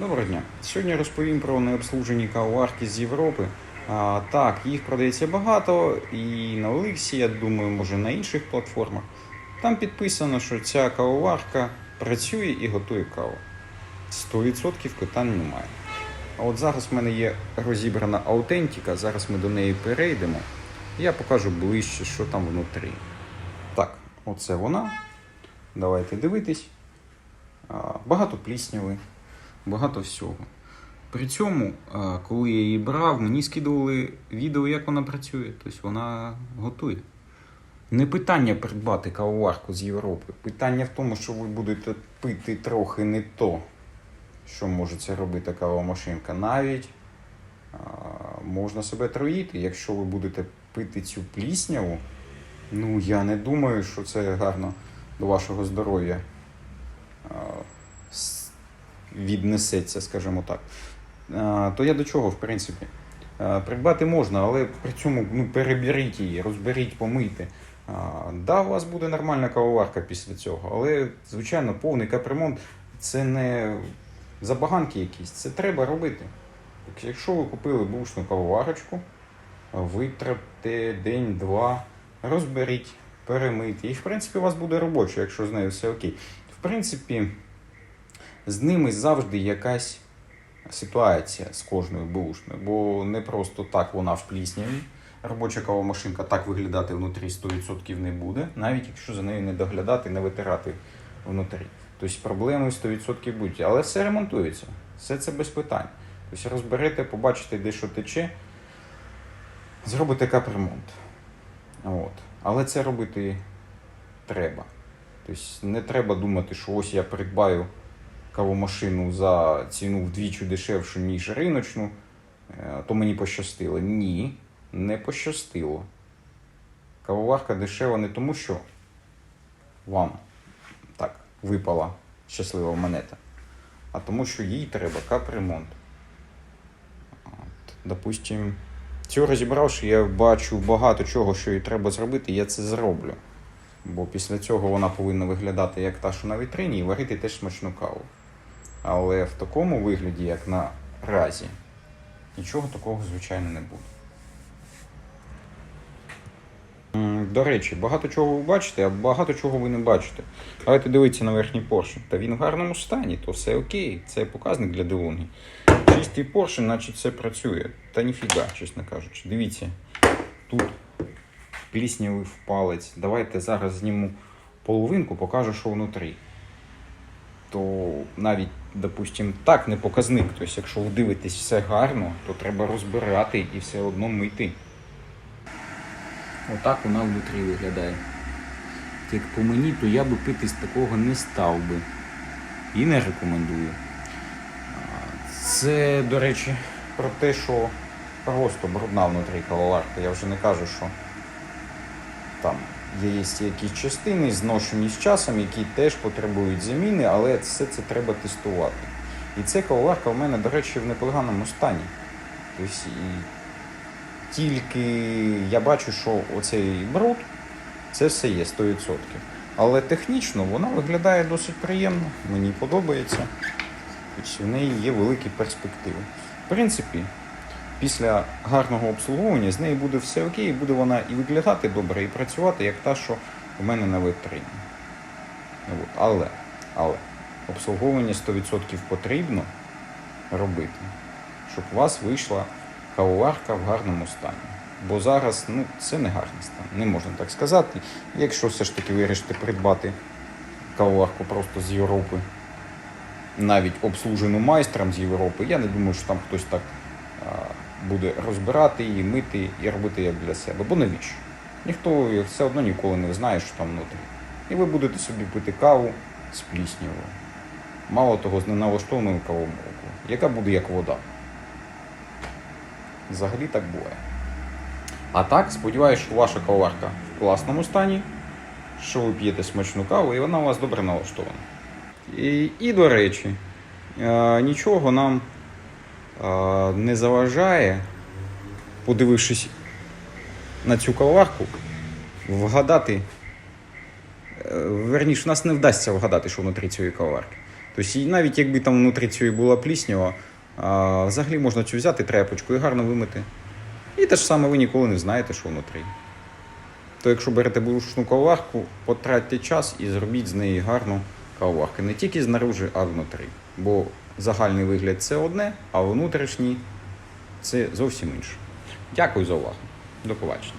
Доброго дня. Сьогодні розповім про необслужені кавоварки з Європи. А, так, їх продається багато і на Олексі, я думаю, може на інших платформах. Там підписано, що ця кавоварка працює і готує каву. 100% питань немає. А от зараз в мене є розібрана аутентика, зараз ми до неї перейдемо. Я покажу ближче, що там внутрі. Так, оце вона. Давайте дивитись. Багато плісняви, багато всього. При цьому, коли я її брав, мені скидували відео, як вона працює. Тобто вона готує. Не питання придбати кавоварку з Європи. Питання в тому, що ви будете пити трохи не то, що може це робити кавомашинка. Навіть а, можна себе троїти, якщо ви будете пити цю плісняву. Ну, я не думаю, що це гарно до вашого здоров'я віднесеться, скажімо так. То я до чого, в принципі? Придбати можна, але при цьому ну, переберіть її, розберіть, помийте. Да, у вас буде нормальна кавоварка після цього, але, звичайно, повний капремонт це не забаганки якісь, це треба робити. Якщо ви купили бушну кавоварочку, витратьте день-два, розберіть, перемийте. І, в принципі, у вас буде робоче, якщо з нею все окей. В принципі, з ними завжди якась ситуація з кожною бушною, бо не просто так вона в плісняві. Робоча кавомашинка так виглядати внутрі 100% не буде, навіть якщо за нею не доглядати, не витирати внутрі. Тобто проблеми 100% будуть, але все ремонтується, все це без питань. Тобто розберете, побачите, де що тече, зробите капремонт. От. Але це робити треба. Тобто не треба думати, що ось я придбаю кавомашину за ціну вдвічі дешевшу, ніж риночну, е, то мені пощастило. Ні, не пощастило. Кавоварка дешева не тому, що вам так випала щаслива монета, а тому, що їй треба капремонт. Допустим, цю розібравши, я бачу багато чого, що їй треба зробити, я це зроблю. Бо після цього вона повинна виглядати як та, що на вітрині, і варити теж смачну каву. Але в такому вигляді, як наразі, нічого такого, звичайно, не буде. До речі, багато чого ви бачите, а багато чого ви не бачите. Давайте дивитися на верхній поршень. Та він в гарному стані, то все окей. Це показник для дивунги. Чистий поршень, значить це працює. Та ніфіга, чесно кажучи. Дивіться, тут пліснявий палець. Давайте зараз зніму половинку, покажу, що внутрі. То навіть, допустим, так не показник. Тобто, якщо ви дивитесь все гарно, то треба розбирати і все одно мити. Отак вона внутрі виглядає. Як по мені, то я би пити з такого не став би. І не рекомендую. Це, до речі, про те, що просто брудна внутрі кавоварка. Я вже не кажу, що там є якісь частини, зношені з часом, які теж потребують заміни, але все це треба тестувати. І ця кавоварка в мене, до речі, в непоганому стані. Тобто, і тільки я бачу, що оцей бруд це все є 100%. Але технічно вона виглядає досить приємно, мені подобається. Тобто в неї є великі перспективи. В принципі, після гарного обслуговування з нею буде все окей, і буде вона і виглядати добре, і працювати, як та, що у мене на витрині. Але, але обслуговування 100% потрібно робити, щоб у вас вийшла кавоварка в гарному стані. Бо зараз ну, це не гарний стан, не можна так сказати. Якщо все ж таки вирішите придбати кавоварку просто з Європи, навіть обслужену майстром з Європи, я не думаю, що там хтось так буде розбирати її, мити і робити як для себе. Бо навіщо? Ніхто все одно ніколи не знає, що там внутрі. І ви будете собі пити каву з пліснявою. Мало того, з неналаштованою кавомолкою, яка буде як вода. Взагалі так буває. А так, сподіваюся, що ваша кавоварка в класному стані, що ви п'єте смачну каву, і вона у вас добре налаштована. І, і до речі, е, нічого нам не заважає, подивившись на цю кавоварку, вгадати. е, Верніше, в нас не вдасться вгадати, що внутрі цієї кавоварки. Тобто, навіть якби там внутрі цієї була пліснява, взагалі можна цю взяти тряпочку і гарно вимити. І те ж саме ви ніколи не знаєте, що внутрі. То якщо берете брушну кавоварку, потратьте час і зробіть з неї гарну кавоварку. Не тільки знаружи, а внутрі. Бо загальний вигляд це одне, а внутрішній це зовсім інше. Дякую за увагу. До побачення.